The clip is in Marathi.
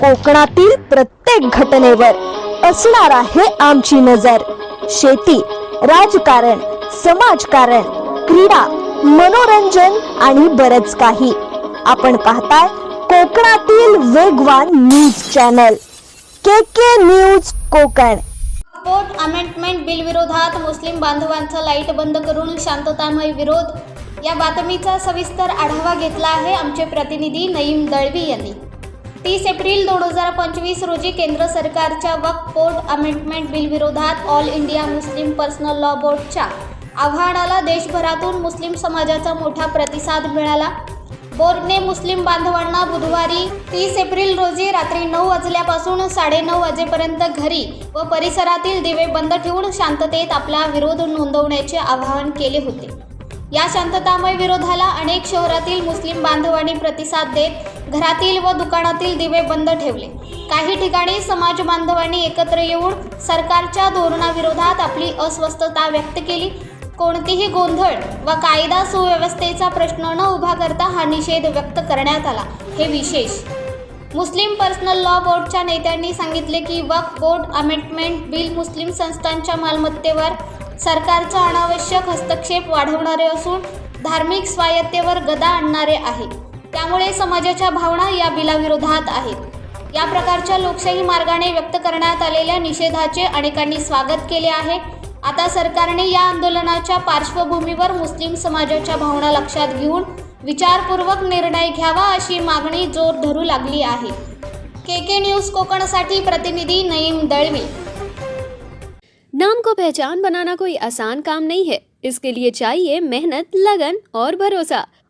कोकणातील प्रत्येक घटनेवर असणार आहे आमची नजर. शेती राजकारण समाजकारण क्रीडा मनोरंजन आणि बरच काही. आपण पाहताय कोकणातील वेगवान news channel. K K news Konkan. Board amendment bill विरोधात मुस्लिम बांधवांचा लाइट बंद करून शांततामय विरोध. या बातमीचा सविस्तर आढावा घेतला आहे आमचे प्रतिनिधी नईम दळवी यांनी. तीस एप्रिल दोन हजार पंचवीस रोजी केंद्र सरकारच्या वक्फ पोर्ट अमेंडमेंट बिलविरोधात all India Muslim personal law बोर्डच्या आव्हानाला देशभरातून मुस्लिम समाजाचा मोठा प्रतिसाद मिळाला. बोर्डने मुस्लिम बांधवांना बुधवारी तीस एप्रिल रोजी रात्री नऊ वाजल्यापासून साडेनऊ वाजेपर्यंत घरी व परिसरातील दिवे बंद ठेवून शांततेत आपला विरोध नोंदवण्याचे आवाहन केले होते. या शांततामय विरोधाला अनेक शहरातील मुस्लिम बांधवांनी प्रतिसाद देत घरातील व दुकानातील दिवे बंद ठेवले. काही ठिकाणी समाज बांधवांनी एकत्र येऊन सरकारच्या धोरणाविरोधात आपली अस्वस्थता व्यक्त केली. कोणतीही गोंधळ व कायदा सुव्यवस्थेचा प्रश्न न उभा करता हा निषेध व्यक्त करण्यात आला. हे विशेष. मुस्लिम पर्सनल लॉ बोर्डच्या नेत्यांनी सांगितले की Waqf board amendment bill Muslim संस्थांच्या मालमत्तेवर सरकारचा अनावश्यक हस्तक्षेप वाढवणारे असून धार्मिक स्वायत्तेवर गदा आणणारे आहे. त्यामुळे समाजाच्या भावना या बिलाविरोधात आहेत. या प्रकारच्या लोकशाही मार्गाने व्यक्त करण्यात आलेल्या निषेधाचे अनेकांनी स्वागत केले आहे. आता सरकारने या आंदोलनाच्या पार्श्वभूमीवर मुस्लिम समाजाच्या भावना लक्षात घेऊन विचारपूर्वक निर्णय घ्यावा अशी मागणी जोर धरू लागली आहे. के के न्यूज कोकणसाठी प्रतिनिधी नईम दळवी. नाम को पहचान बनाना कोई आसान काम नहीं है। इसके लिए चाहिए मेहनत लगन और भरोसा।